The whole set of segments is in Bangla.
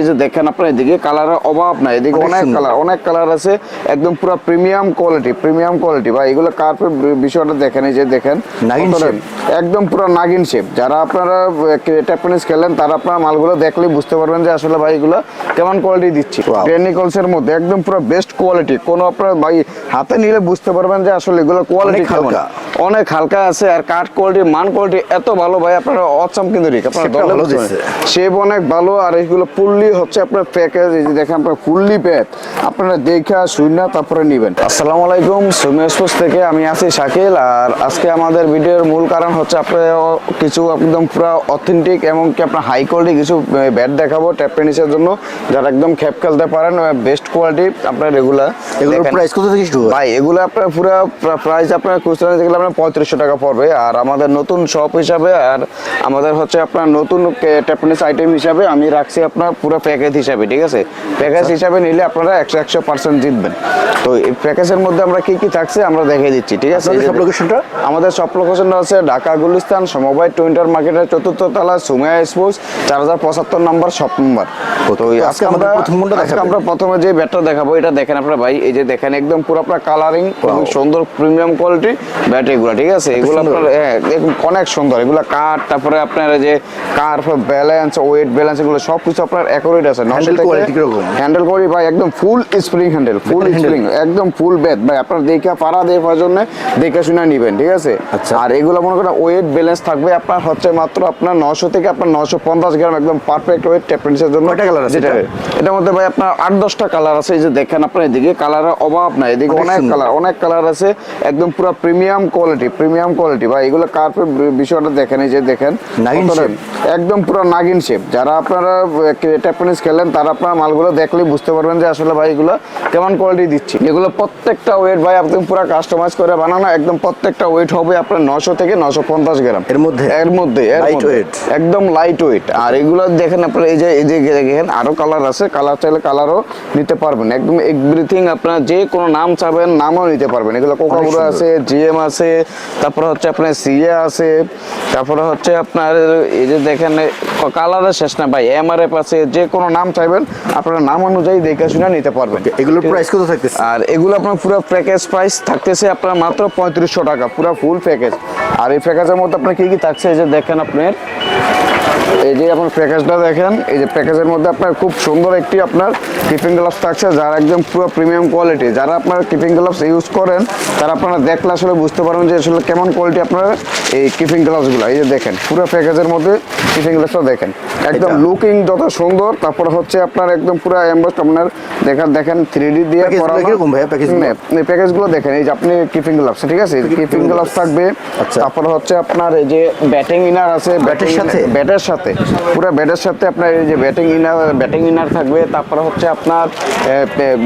এই যে দেখেন আপনার এদিকে কালারের অভাব নাই এদিকে অনেক কালার অনেক কালার আছে একদম পুরো প্রিমিয়াম কোয়ালিটি প্রিমিয়াম কোয়ালিটি। ভাই এগুলো বিষয়টা দেখেন এই যে দেখেন। একদম পুরো নাগিন শেপ যারা আপনারা ট্যাপনিস খেলেন তারা আপনারা মালগুলো দেখলেই বুঝতে পারবেন যে আসলে ভাই এগুলো কেমন কোয়ালিটি দিচ্ছি. টেকনিক্যালস এর মধ্যে একদম পুরো বেস্ট কোয়ালিটি কোনো আপনার ভাই হাতে নিলে বুঝতে পারবেন যে আসলে এগুলো কোয়ালিটি হালকা। অনেক হালকা আছে আর কাঠ কোয়ালিটি মান কোয়ালিটি এত ভালো ভাই আপনারা অচম কিন্তু আপনারা অনেক ভালো আর এইগুলো ফুললি হচ্ছে আপনার প্যাকেজ এই যে দেখেন আপনার ফুললি প্যাক আপনারা দেখা শুনে তারপরে নেবেন। আসসালামু আলাইকুম সুমি স্পোর্টস থেকে আমি আছি শাকিল আর আজকে আমাদের ভিডিওর মূল কারণ হচ্ছে আপনার কিছু একদম পুরো অথেন্টিক এবং কি আপনার হাই কোয়ালিটি কিছু ব্যাট দেখাবো ট্যাপ টেনিসের জন্য। যারা একদম খেপ খেলতে পারেন বেস্ট কোয়ালিটি আপনার রেগুলার এগুলোর প্রাইস কত থেকে শুরু ভাই এগুলো আপনার পুরো প্রাইস আপনার খুচরা নিতে গেলে আপনার পঁয়ত্রিশশো টাকা পড়বে। আর আমাদের নতুন শপ হিসাবে আর আমাদের হচ্ছে আপনার নতুন ট্যাপনিস আইটেম হিসাবে আমি রাখছি আপনার পুরো প্যাকেজ হিসাবে ঠিক আছে? প্যাকেজ হিসাবে নিলে আপনারা একশো একশো পার্সেন্ট জিতবেন। তো এই প্যাকেজের মধ্যে আমরা কি কি থাকছে আমরা দেখিয়ে দিচ্ছি ঠিক আছে? সব লোকেশনটা আমাদের সব লোকেশনটা আছে ঢাকা গুলিস্তান সমবায় টুইন্টার মার্কেটের চতুর্থ তলা সুমিয়া স্পোর্টস চার হাজার পঁচাত্তর নম্বর শপ নম্বর তো আজকে আমরা আজকে আমরা প্রথমে যে ব্যাটটা দেখাবো এটা দেখেন আপনার ভাই এই যে দেখেন একদম পুরো আপনার কালারিং এবং সুন্দর প্রিমিয়াম কোয়ালিটি ব্যাট এগুলো ঠিক আছে? এগুলো। আপনার হ্যাঁ, অনেক সুন্দর। এগুলো কাঠ তারপরে আপনার এই যে কার ব্যালেন্স ওয়েট ব্যালেন্স এগুলো সব কিছু আপনার অ্যাকুরেট আছে quality কীরকম? হ্যান্ডেল করি ভাই একদম full spring handle full spring একদম ফুল ভাই আপনার দেখা পারা দেওয়ার জন্য দেখে শুনে নিবেন ঠিক আছে? আচ্ছা। আর এগুলো মনে করেন ওয়েট ব্যালেন্স থাকবে আপনার হচ্ছে মাত্র আপনার থেকে আপনার নশো পঞ্চাশ গ্রাম একদম পারফেক্ট ওয়েট ট্যাপেন্সের জন্য কয়টা colour আছে এটা? এটার মধ্যে ভাই আপনার আট দশটা কালার আছে এই যে দেখেন আপনার এদিকে কালারের অভাব নাই এদিকে অনেক কালার অনেক কালার আছে একদম পুরো প্রিমিয়াম কোয়ালিটি প্রিমিয়াম কোয়ালিটি ভাই এগুলো কার্পের বিষয়টা দেখেন এই যে দেখেন একদম পুরো নাগিন শেপ যারা আপনারা ট্যাপনিস খেলেন তারা আপনার মালগুলো দেখলেই বুঝতে পারবেন যে আসলে ভাই এগুলো কেমন কোয়ালিটি দিচ্ছি। এগুলো প্রত্যেকটা ওয়েট ভাই একদম পুরো কাস্টমাইজ করে বানানো একদম প্রত্যেকটা ওয়েট হবে আপনার নশো থেকে নশো পঞ্চাশ গ্রাম। এর মধ্যে? এর মধ্যে একদম লাইট ওয়েট আর এগুলো দেখেন আপনার এই যে এই যে দেখেন আরও কালার আছে কালার চাইলে কালারও নিতে পারবেন। একদম এভরিথিং আপনার যে কোনো নাম চাবেন নামও নিতে পারবেন। এগুলো সুন্দর। আছে জিএম আছে তারপরে হচ্ছে আপনার সিএ আছে তারপরে হচ্ছে আপনার এই যে দেখেন কালারের শেষ না ভাই এমআরএফ আছে যে কোনো নাম চাইবেন আপনারা নাম অনুযায়ী দেখে শুনে নিতে পারবেন। এগুলো প্রাইস কত থাকতেছে? আর এগুলো আপনার পুরো প্যাকেজ প্রাইস থাকতেছে আপনার মাত্র পঁয়ত্রিশশো টাকা পুরো ফুল প্যাকেজ আর এই প্যাকেজের মধ্যে আপনার কী কী থাকছে? যে দেখেন আপনার এই যে আপনার প্যাকেজটা দেখেন এই যে প্যাকেজের মধ্যে আপনার খুব সুন্দর একটি আপনার কিপিং গ্লাভস থাকছে যারা একদম পুরো প্রিমিয়াম কোয়ালিটি যারা আপনার কিপিং গ্লাভস ইউজ করেন তারা আপনারা দেখলে আসলে বুঝতে পারবেন যে আসলে কেমন কোয়ালিটি আপনার এই কিপিং গ্লাভসগুলো এই যে দেখেন পুরো প্যাকেজের মধ্যে কিপিং গ্লাভসটা দেখেন। একদম লুকিং যত সুন্দর তারপরে হচ্ছে আপনার একদম পুরো এমবস আপনার দেখেন দেখেন থ্রি ডি দিয়ে প্যাকেজগুলো দেখেন এই যে আপনি কিপিং গ্লাভস ঠিক আছে? কিপিং গ্লাভস থাকবে। আচ্ছা। তারপর হচ্ছে আপনার এই যে ব্যাটিং ইনার আছে ব্যাটের সাথে? ব্যাটের সাথে। পুরো ব্যাটের সাথে আপনার এই যে ব্যাটিং ইনার ব্যাটিং ইনার থাকবে তারপরে হচ্ছে আপনার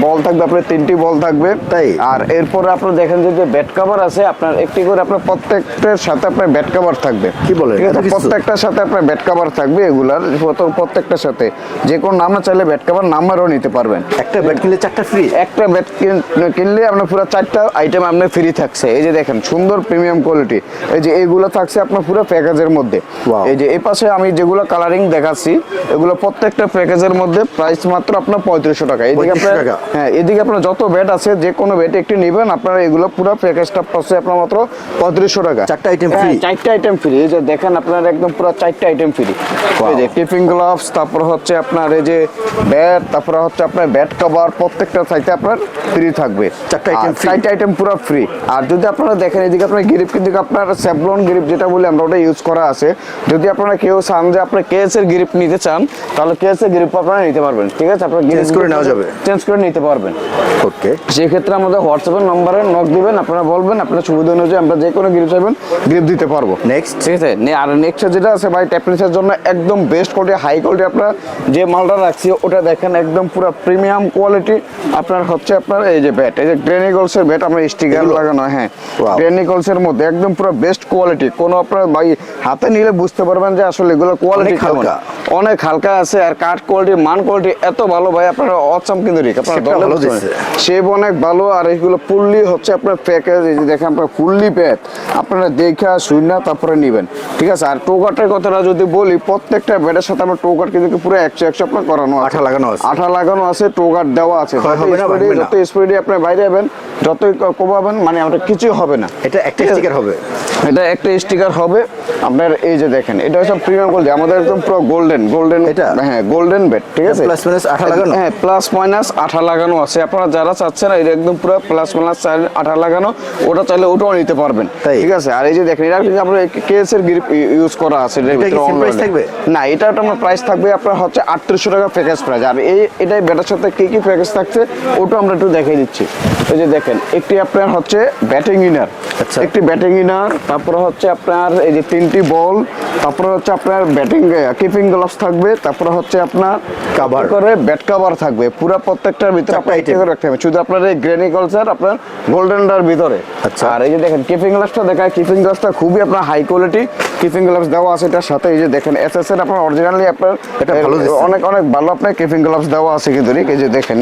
বল থাকবে আপনার তিনটি বল থাকবে। তাই? আর এরপরে আপনার দেখেন যে যে ব্যাট কভার আছে আপনার একটি করে আপনার প্রত্যেকটার সাথে আপনার ব্যাট কভার থাকবে। কি কিছু? প্রত্যেকটার সাথে আপনার ব্যাট কভার থাকবে এগুলার প্রত- প্রত্যেকটার সাথে। যে কোনো নাম না চাইলে ব্যাট কভার নাম্বারও নিতে পারবেন। একটা ব্যাট কিনলে চারটা ফ্রি একটা ব্যাট কিনলে আপনার পুরো চারটা আইটেম আপনার ফ্রি থাকছে। এই যে দেখেন সুন্দর প্রিমিয়াম কোয়ালিটি এই যে এইগুলো থাকছে আপনার পুরো প্যাকেজের মধ্যে. এই যে এই পাশে আমি যেগুলো কালারিং দেখাচ্ছি এগুলো প্রত্যেকটা প্যাকেজের মধ্যে প্রাইস মাত্র আপনার পঁয়ত্রিশশো টাকা। এদিকে আপনার হ্যাঁ এদিকে আপনার যত ব্যাট আছে যে কোনো ব্যাট একটি নেবেন আপনার এগুলো পুরো প্যাকেজটা পাচ্ছে আপনার মাত্র পঁয়ত্রিশশো টাকা। চারটা হ্যাঁ, free? চারটা আইটেম ফ্রি এই যে দেখেন আপনার একদম পুরো চারটা আইটেম ফ্রি এই যে কিপিং গ্লাভস তারপর হচ্ছে আপনার এই যে ব্যাট তারপরে হচ্ছে আপনার ব্যাট কভার প্রত্যেকটা সাইতে আপনার ফ্রি থাকবে। চারটা আর চারটা আইটেম পুরো ফ্রি আর যদি আপনারা দেখেন এদিকে আপনার গ্রিপ কিন্তু আপনার স্যাভলন গ্রিপ যেটা বলি আমরা ওটা ইউজ করা আছে। যদি আপনারা কেউ চান যে আপনার কেএস এর গ্রিপ নিতে চান তাহলে কেএস এর গ্রিপ আপনারা নিতে পারবেন ঠিক আছে? আপনার Change করে নেওয়া যাবে? চেঞ্জ করে নিতে পারবেন। ওকে সেক্ষেত্রে আমাদের হোয়াটসঅ্যাপের নম্বরে নক দিবেন আপনারা বলবেন আপনার সুবিধা অনুযায়ী আমরা যে কোনো গ্রিপ চাইবেন গ্রিপ দিতে পারব। নেক্সট ঠিক আছে? নে- আর নেক্সট যেটা আছে ভাই ট্যাপনিসের জন্য একদম বেস্ট কোয়ালিটি হাই কোয়ালিটি আপনার যে মালটা রাখছি ওটা দেখেন একদম পুরো প্রিমিয়াম কোয়ালিটি আপনার হচ্ছে আপনার এই যে ব্যাট এই যে গ্রেনিগলস এর ব্যাট আমরা স্টিকার লাগানো হ্যাঁ. গ্রেনিগলস এর মধ্যে একদম পুরো বেস্ট কোয়ালিটি কোনো আপনার ভাই হাতে নিলে বুঝতে পারবেন যে আসলে এগুলো কোয়ালিটি হালকা। অনেক হালকা আছে আর কাঠ কোয়ালিটি মান কোয়ালিটি এত ভালো ভাই আপনারা অচাম কিন্তু রিক। আপনারা। শেপ অনেক ভালো আর এইগুলো ফুললি হচ্ছে আপনার প্যাকেজ এই যে দেখেন আপনার ফুললি প্যাক আপনারা দেখা শুনে তারপরে নেবেন। ঠিক আছে? আর টোকাটের কথাটা যদি বলি প্রত্যেকটা ব্যাটের সাথে আমরা টোকাট কিন্তু পুরো একশো একশো আপনার করানো আঠা লাগানো আছে। আঠা লাগানো আছে টোকাট দেওয়া আছে। যত স্পিডে আপনি বাইরে যাবেন যতই কমাবেন মানে আমরা কিছুই হবে না। এটা একটা স্টিকার হবে। এটা একটা স্টিকার হবে। আপনার এই যে দেখেন এটা হচ্ছে প্রিমিয়াম গোল্ড আমাদের একদম পুরো গোল্ডেন গোল্ডেন এটা? হ্যাঁ গোল্ডেন বেড ঠিক আছে plus minus আঠা লাগানো? হ্যাঁ প্লাস মাইনাস আঠা লাগানো আছে আপনারা যারা চাচ্ছেন এটা একদম পুরো প্লাস মাইনাস আঠা লাগানো ওটা চাইলে ওটাও নিতে পারবেন? ঠিক আছে আর এই যে দেখেন এটা কিন্তু আমরা কেএস এর গ্রিপ ইউজ করা আছে কি ভিতরে price থাকবে? না এটা আপনার প্রাইস থাকবে আপনার হচ্ছে আটত্রিশশো টাকা প্যাকেজ প্রাইস আর এই এটাই ব্যাটার সাথে কি কি প্যাকেজ থাকছে ওটা আমরা একটু দেখিয়ে দিচ্ছি এই যে দেখেন একটি আপনার হচ্ছে ব্যাটিং ইনার আচ্ছা। একটি ব্যাটিং ইনার তারপরে হচ্ছে আপনার এই যে তিনটি বল তারপরে হচ্ছে আপনার ব্যাটিং কিপিং গ্লাভস থাকবে তারপরে হচ্ছে আপনার কাভার করে ব্যাট কভার থাকবে। পুরো প্রত্যেকটার ভিতরে আপনার item। করে রাখতে হবে। শুধু আপনার এই গ্রেনি কালচার আপনার গোল্ডেনটার ভিতরে। আচ্ছা। আর এই যে দেখেন কিপিং গ্লাভসটা দেখায়। কিপিং গ্লাভসটা খুবই আপনার হাই কোয়ালিটি কিপিং গ্লাভস দেওয়া আছে এটার সাথে। এই যে দেখেন এসএস এর আপনার অরিজিনালি আপনার এটা ভালো। অনেক অনেক ভালো আপনার কিপিং গ্লাভস দেওয়া আছে কিন্তু এই যে দেখেন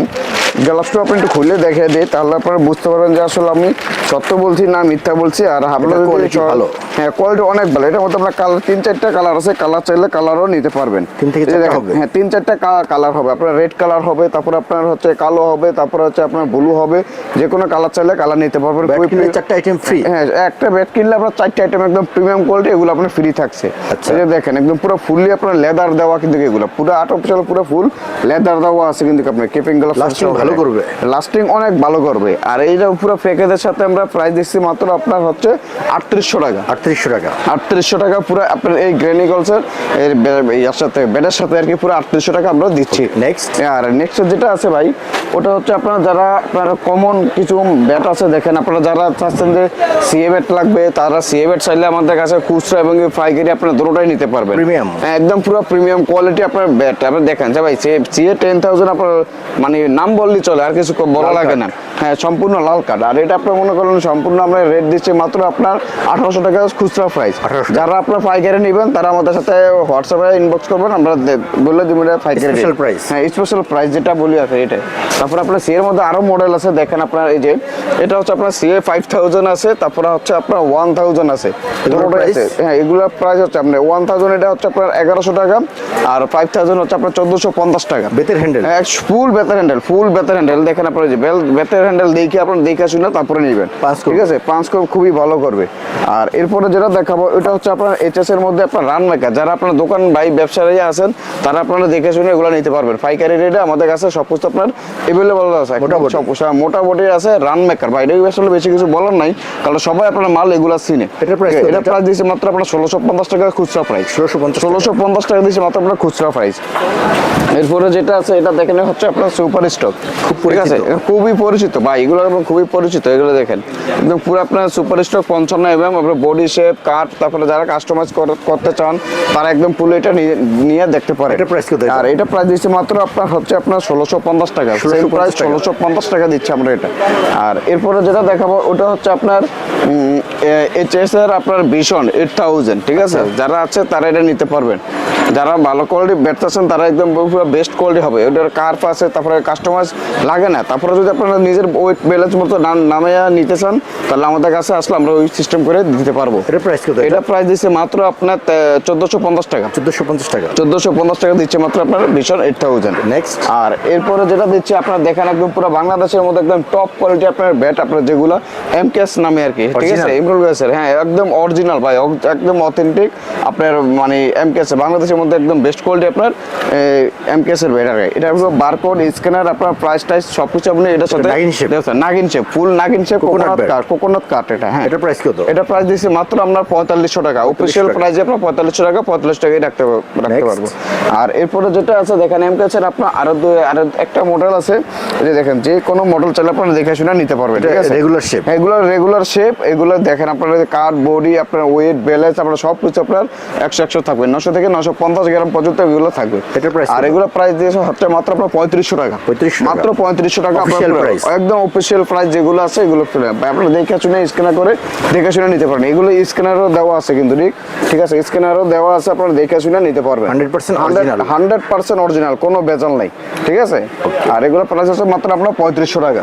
গ্লাভসটা আপনি একটু খুলে দেখে দিই তাহলে আপনারা বুঝতে পারবেন যে আসলে আমি সত্য বলছি না মিথ্যা বলছি। আর হাবলো এটা quality ভালো। হ্যাঁ কোয়ালিটি অনেক ভালো। এটার মধ্যে আপনার কালার তিন চারটা কালার আছে কালার চাইলে কালারও নিতে পারবেন। তিন থেকে এই যে? হ্যাঁ তিন চারটা কালার হবে। আপনার রেড কালার হবে তারপর আপনার হচ্ছে কালো হবে তারপর হচ্ছে আপনার ব্লু হবে। যে কোনো কালার চাইলে কালার নিতে পারবেন। চারটা আইটেম ফ্রি হ্যাঁ একটা ব্যাট কিনলে আপনার চারটে আইটেম একদম প্রিমিয়াম কোয়ালিটি এগুলো আপনার ফ্রি থাকছে। আচ্ছা। দেখেন একদম পুরো ফুললি আপনার লেদার দেওয়া কিন্তু এগুলো। পুরো আর্টিফিশিয়াল পুরো ফুল লেদার দেওয়া আছে কিন্তু আপনার কেপিং গ্লাস Lasting ভালো করবে। লাস্টিং অনেক ভালো করবে। আর এইটা পুরো প্যাকেজের সাথে আমরা প্রাইস দিচ্ছি মাত্র আপনার হচ্ছে আটত্রিশশো টাকা। আটত্রিশশো টাকা। আটত্রিশশো টাকা পুরো আপনার এই গ্রেনি কলসের এর সাথে বেডের সাথে আর কি পুরো আটত্রিশশো টাকা আমরা দিচ্ছি। নেক্সট আর নেক্সট যেটা আছে ভাই ওটা হচ্ছে আপনার যারা আপনার কমন কিছু ব্যাট আছে দেখেন আপনারা যারা চাচ্ছেন যে সিএ ব্যাট লাগবে তারা সিএ ব্যাট চাইলে আমাদের কাছে খুচরা এবং পাইকারি আপনার দুটোটাই নিতে পারবেন? হ্যাঁ, একদম পুরো প্রিমিয়াম কোয়ালিটি আপনার ব্যাট আপনি দেখেন যে ভাই সিএ টেন থাউজেন্ড আপনার মানে নাম বললেই চলে আর কিছু বলা লাগে না। হ্যাঁ সম্পূর্ণ লাল কার্ড আর এটা আপনার মনে করেন সম্পূর্ণ আমরা রেট দিচ্ছি মাত্র আপনার আঠারোশো টাকা খুচরা প্রাইস 1800 যারা আপনার পাইকারি নেবেন তারা আমাদের সাথে হোয়াটসঅ্যাপে ইনবক্স করবেন আমরা দে- বলে দিব এটা পাইকারি rate। price? হ্যাঁ স্পেশাল প্রাইস যেটা বলি আছে এটা তারপর আপনার সি এর মধ্যে আরও মডেল আছে দেখেন আপনার এই যে এটা হচ্ছে আপনার সিএ ফাইভ থাউজেন্ড আছে তারপরে হচ্ছে আপনার ওয়ান থাউজেন্ড আছে। হ্যাঁ এগুলোর প্রাইস হচ্ছে আপনার ওয়ান থাউজেন্ড এটা হচ্ছে আপনার এগারোশো টাকা আর ফাইভ থাউজেন্ড হচ্ছে আপনার চোদ্দোশো পঞ্চাশ টাকা। বেতের হ্যান্ডেল ফুল বেতার হ্যান্ডেল ফুল বেতার হ্যান্ডেল দেখেন আপনার যে বেল বেতার হ্যান্ডেল দেখে আপনার দেখে শুনে তারপরে নেবেন। পাঁচ ঠিক আছে? পাঁচ কোপ খুবই ভালো করবে। আর এরপরে যেটা দেখাবো এটা হচ্ছে আপনার এইচএস এর মধ্যে আপনার রান মেকার যারা আপনার দোকান ভাই ব্যবসায়ী আছেন তারা আপনারা দেখে শুনে এগুলো নিতে পারবেন। পাইকারি রেটে আমাদের কাছে সব কিছু আপনার এভেলেবল আছে। মোটামুটি। মোটামুটি আছে রান মেকার ভাই এটা আসলে বেশি কিছু বলার নাই কারণ সবাই আপনার মাল এগুলা চিনে। price কত? এটা এটা? প্রাইস দিয়েছে মাত্র আপনার ষোলোশো পঞ্চাশ টাকা খুচরা প্রাইস 1650 টাকা। ষোলোশো পঞ্চাশ টাকা দিয়েছে মাত্র আপনার খুচরা প্রাইস এরপরে যেটা আছে এটা দেখেন হচ্ছে আপনার সুপার স্টক খুব ঠিক আছে। খুবই পরিচিত। ভাই এগুলো আপনার খুবই পরিচিত এগুলো দেখেন। একদম পুরো আপনার সুপার স্টক পঞ্চান্ন এবং আপনার বডি শেপ কাট তারপরে যারা কাস্টমাইজ করতে চান তারা একদম পুরো এটা নিয়ে- দেখতে পারে এটা কত আর এটা প্রাইস দিচ্ছে মাত্র আপনার হচ্ছে আপনার ষোলোশো পঞ্চাশ টাকা। সেম 1650 প্রাইস টাকা। ষোলোশো পঞ্চাশ টাকা দিচ্ছে আমরা এটা। আর এরপরে যেটা দেখাবো ওটা হচ্ছে আপনার এইচএস এর আপনার ভীষণ এইট থাউজেন্ড ঠিক আছে? আচ্ছা। যারা আছে তারা এটা নিতে পারবেন। যারা ভালো কোয়ালিটি বেচতেছেন তারা একদম পুরো বেস্ট কোয়ালিটি হবে। ওটার কার্প আছে তারপরে কাস্টমাইজ লাগে না। তারপরে যদি আপনারা নিজের ওয়েট ব্যালেন্স মতো নাম- নিতে চান তাহলে আমাদের কাছে আসলে আমরা ওই সিস্টেম করে দিতে পারব। এটার প্রাইস কত এটা? প্রাইস দিচ্ছে মাত্র আপনার চোদ্দোশো পঞ্চাশ টাকা। চোদ্দশো পঞ্চাশ টাকা। চোদ্দোশো পঞ্চাশ টাকা দিচ্ছে মাত্র আপনার ভীষণ এইট থাউজেন্ড Next? আর এরপরে যেটা দিচ্ছে আপনার দেখেন একদম পুরো বাংলাদেশের মধ্যে একদম টপ কোয়ালিটি আপনার ব্যাট আপনার যেগুলো এমকেএস নামে আর কি ঠিক আছে? ইমরুল গ্যাসের হ্যাঁ একদম অরিজিনাল ভাই একদম অথেন্টিক আপনার মানে এমকেএস বাংলাদেশের মধ্যে একদম বেস্ট কোয়ালিটি আপনার এমকেএস এর ব্যাট আর কি। এটা পুরো বারকোড স্ক্যানার আপনার প্রাইস টাইস সব কিছু আপনি এটার সাথে নাগিন? দেখছেন, নাগিন শেপ ফুল নাগিন shape coconut? Cut coconut cut এটা হ্যাঁ এটার প্রাইস কত এটা প্রাইস দিচ্ছে মাত্র আপনার পঁয়তাল্লিশশো টাকা অফিসিয়াল টাকা। প্রাইস আপনার পঁয়তাল্লিশশো টাকা পঁয়তাল্লিশ টাকাই রাখতে রাখতে পারব আর এরপরে যেটা আছে দেখেন এম কাছের আপনার আরও দু- আরও একটা মডেল আছে এই যে দেখেন যে কোনো মডেল চাইলে আপনারা দেখে শুনে নিতে পারবেন এটা ঠিক আছে রেগুলার shape? এগুলো রেগুলার শেপ এগুলো দেখেন আপনার কাঠ বডি আপনার ওয়েট ব্যালেন্স আপনার সব কিছু আপনার একশো একশো থাকবে। নশো থেকে নশো পঞ্চাশ গ্রাম পর্যন্ত এগুলো থাকবে। আর এগুলো প্রাইস দিয়েছে হচ্ছে মাত্র আপনার পঁয়ত্রিশশো টাকা। মাত্র পঁয়ত্রিশশো টাকা? একদম অফিসিয়াল প্রাইস যেগুলো আছে এগুলো আপনারা দেখে শুনে স্ক্যানার করে দেখে শুনে নিতে পারেন। এগুলো স্ক্যানারও দেওয়া আছে কিন্তু ঠিক? ঠিক আছে স্ক্যানারও দেওয়া আছে আপনারা দেখে শুনে নিতে পারবেন। 100% original? হান্ড্রেড পার্সেন্ট অরিজিনাল কোনো বেজাল নাই ঠিক আছে? আর এগুলো প্রাইস আছে মাত্র আপনার পঁয়ত্রিশশো টাকা।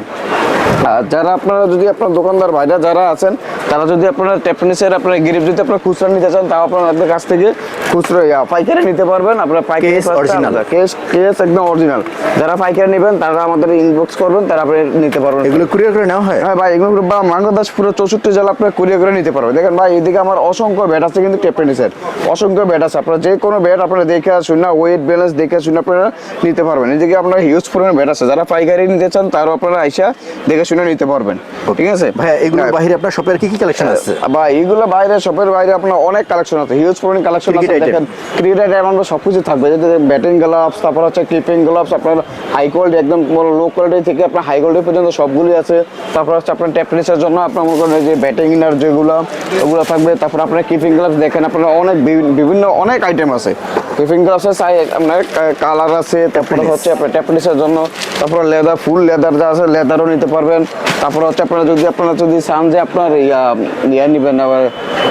যারা আপনারা যদি আপনার দোকানদার ভাইরা যারা আছেন তারা যদি আপনারা টেপনিসের আপনার গিরিপ যদি আপনার খুচরা নিতে চান তাও আপনার আপনার কাছ থেকে খুচরা পাইকারি নিতে পারবেন। আপনার পাইকারি Case কেস কেস একদম অরিজিনাল যারা পাইকারি নেবেন তারা আমাদের ইনবক্স করবেন তারা আপনি নিতে পারবেন। এগুলো কুরিয়ার করে নেওয়া হয়? হ্যাঁ ভাই এগুলো বা মাঙ্গদাস পুরো চৌষট্টি জেলা আপনার কুরিয়ার করে নিতে পারবেন। দেখেন ভাই এদিকে আমার অসংখ্য ব্যাট আছে কিন্তু টেপটেনিসের অসংখ্য ব্যাট আছে। আপনার যে কোনো ব্যাট আপনারা দেখে আসুন না ওয়েট ব্যালেন্স দেখে শুনে আপনারা নিতে পারবেন। এদিকে আপনার হিউজ পরিমাণ ব্যাট আছে। যারা পাইকারি নিতে চান তারও আপনারা আইসা দেখে শুনে নিতে পারবেন। ঠিক আছে? ভাইয়া এগুলো হ্যাঁ। বাইরে আপনার শপের কি কি কালেকশন আছে? বা এইগুলো বাইরে শপের বাইরে আপনার অনেক কালেকশন আছে। হিউজ পরিমাণ কালেকশন আছে। দেখেন ক্রিকেট আইটেম আমরা সব কিছু থাকবে। যেটা ব্যাটিং গ্লাভস তারপর হচ্ছে কিপিং গ্লাভস আপনার হাই কোয়ালিটি একদম লো কোয়ালিটি থেকে আপনার হাই কোয়ালিটি পর্যন্ত সবগুলি আছে। তারপর হচ্ছে আপনার টেপনিসের জন্য আপনার মনে করেন যে ব্যাটিং ইনার যেগুলো ওগুলো থাকবে। তারপর আপনার কিপিং গ্লাভস দেখেন আপনার অনেক বিভি- বিভিন্ন অনেক আইটেম আছে। গ্লাভসের সাই আপনার কালার আছে তারপরে হচ্ছে আপনার টেপনিসের জন্য। তারপরে লেদার ফুল লেদার যা আছে লেদারও নিতে পারবেন। তারপর হচ্ছে আপনারা যদি আপনারা যদি চান যে আপনার ইয়া ইয়া নিবেন আবার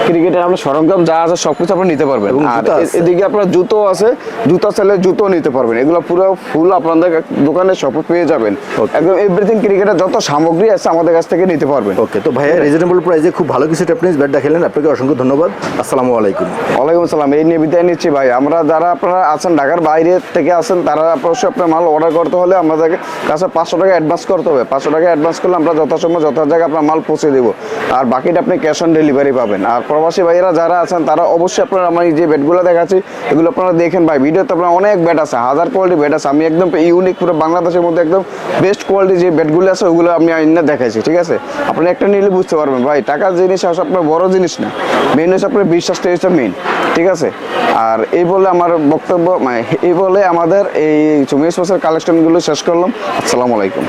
ক্রিকেটের আপনার সরঞ্জাম যা আছে সব কিছু আপনি নিতে পারবেন। আর আছে? এদিকে আপনার জুতো আছে। জুতো চাইলে জুতো নিতে পারবেন। এগুলো পুরো ফুল আপনাদের দোকানে সব পেয়ে যাবেন. একদম এভরিথিং ক্রিকেটের যত সামগ্রী আছে আমাদের কাছ থেকে নিতে পারবেন। ওকে তো ভাইয়া রিজনেবল প্রাইসে খুব ভালো কিছু টেপনিস ব্যাট দেখালেন। আপনাকে অসংখ্য ধন্যবাদ। আসসালামু আলাইকুম। ওয়ালাইকুম আসসালাম। এই নিয়ে বিদায় নিচ্ছি ভাই। আমরা যারা আপনারা আছেন ঢাকার বাইরে থেকে আছেন, তারা অবশ্যই আপনার মাল অর্ডার করতে হলে আমাদের কাছে পাঁচশো টাকা অ্যাডভান্স করতে হবে। পাঁচশো টাকা অ্যাডভান্স করলে আমরা যথাসময় যথা জায়গায় আপনার মাল পৌঁছে দেবো। আর বাকিটা আপনি ক্যাশ অন ডেলিভারি পাবেন। আর প্রবাসী ভাইয়েরা যারা আছেন, তারা অবশ্যই আপনারা আমি যে বেডগুলো দেখাচ্ছি, এগুলো আপনারা দেখেন ভাই। ভিডিওতে আপনার অনেক বেড আছে, হাজার কোয়ালিটি বেড আছে। আমি একদম ইউনিক পুরো বাংলাদেশের মধ্যে একদম বেস্ট কোয়ালিটি যে বেডগুলো আছে, ওগুলো আমি আইনা দেখাইছি, ঠিক আছে? আপনি একটা নিলে বুঝতে পারবেন ভাই, টাকার জিনিস আসলে আপনার বড় জিনিস না। মেন হচ্ছে আপনার বিশ্বাসটা হচ্ছে মেন ঠিক আছে? আর এই বলে আমার বক্তব্য মানে এই বলে আমাদের এই চব্বিশ বছর কালেকশনগুলো শেষ করলাম। আসসালামু আলাইকুম।